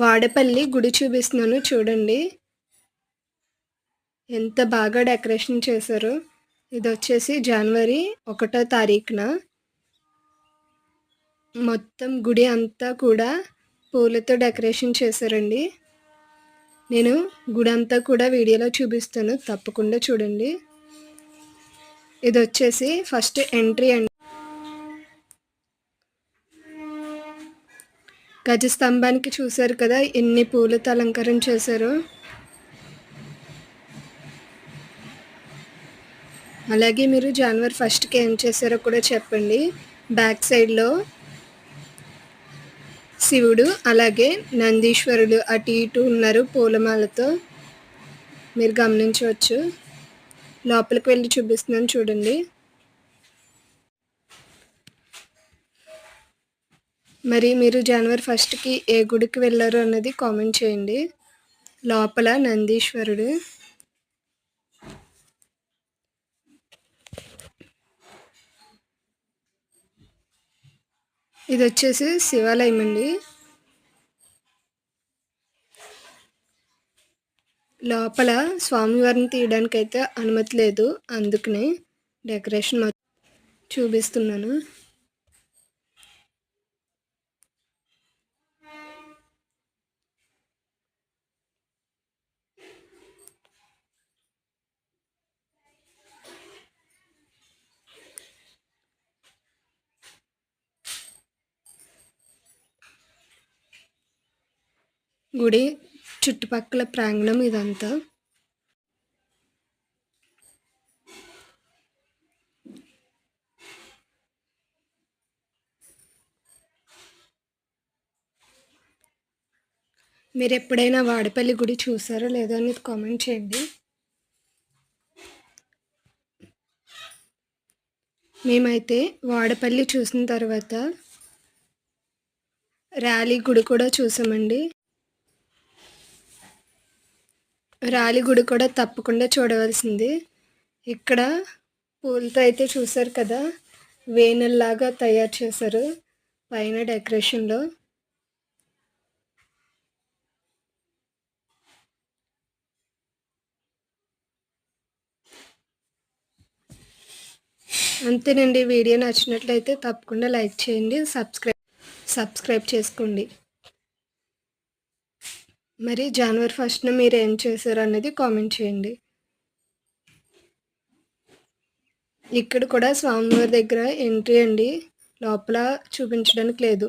వాడపల్లి గుడి చూపిస్తున్నాను చూడండి. ఎంత బాగా డెకరేషన్ చేశారో. ఇది వచ్చేసి జనవరి ఒకటో తారీఖున. మొత్తం గుడి అంతా కూడా పూలతో డెకరేషన్ చేశారండి. నేను గుడి అంతా కూడా వీడియోలో చూపిస్తాను తప్పకుండా చూడండి. ఇది వచ్చేసి ఫస్ట్ ఎంట్రీ అండి. గజస్తంభానికి చూశారు కదా ఎన్ని పూలతో అలంకారం చేశారు. అలాగే మీరు జనవరి ఫస్ట్కి ఏం చేశారో కూడా చెప్పండి. బ్యాక్ సైడ్లో శివుడు అలాగే నందీశ్వరుడు అటు ఇటు ఉన్నారు పూలమాలతో. మీరు గమనించవచ్చు. లోపలికి వెళ్ళి చూపిస్తున్నాను చూడండి. మరి మీరు జనవరి ఫస్ట్కి ఏ గుడికి వెళ్ళారు అన్నది కామెంట్ చేయండి. లోపల నందీశ్వరుడు. ఇది వచ్చేసి శివాలయం అండి. లోపల స్వామివారిని తీయడానికి అయితే అనుమతి లేదు. అందుకనే డెకరేషన్ చూపిస్తున్నాను. గుడి చుట్టుపక్కల ప్రాంగణం ఇదంతా. మీరు ఎప్పుడైనా వాడపల్లి గుడి చూసారో లేదో అనేది కామెంట్ చేయండి. మేమైతే వాడపల్లి చూసిన తర్వాత ర్యాలీ గుడి కూడా చూసామండి. రాలి గుడి కూడా తప్పకుండా చూడవలసింది. ఇక్కడ పూలతో అయితే చూసారు కదా వేణుల్లాగా తయారు చేశారు పైన డెకరేషన్లో. అంతేనండి వీడియో నచ్చినట్లయితే తప్పకుండా లైక్ చేయండి సబ్స్క్రైబ్ సబ్స్క్రైబ్ చేసుకోండి. మరి జనవరి ఫస్ట్న మీరు ఏం చేశారు అనేది కామెంట్ చేయండి. ఇక్కడ కూడా స్వామివారి దగ్గర ఎంట్రీ అండి. లోపల చూపించడానికి లేదు.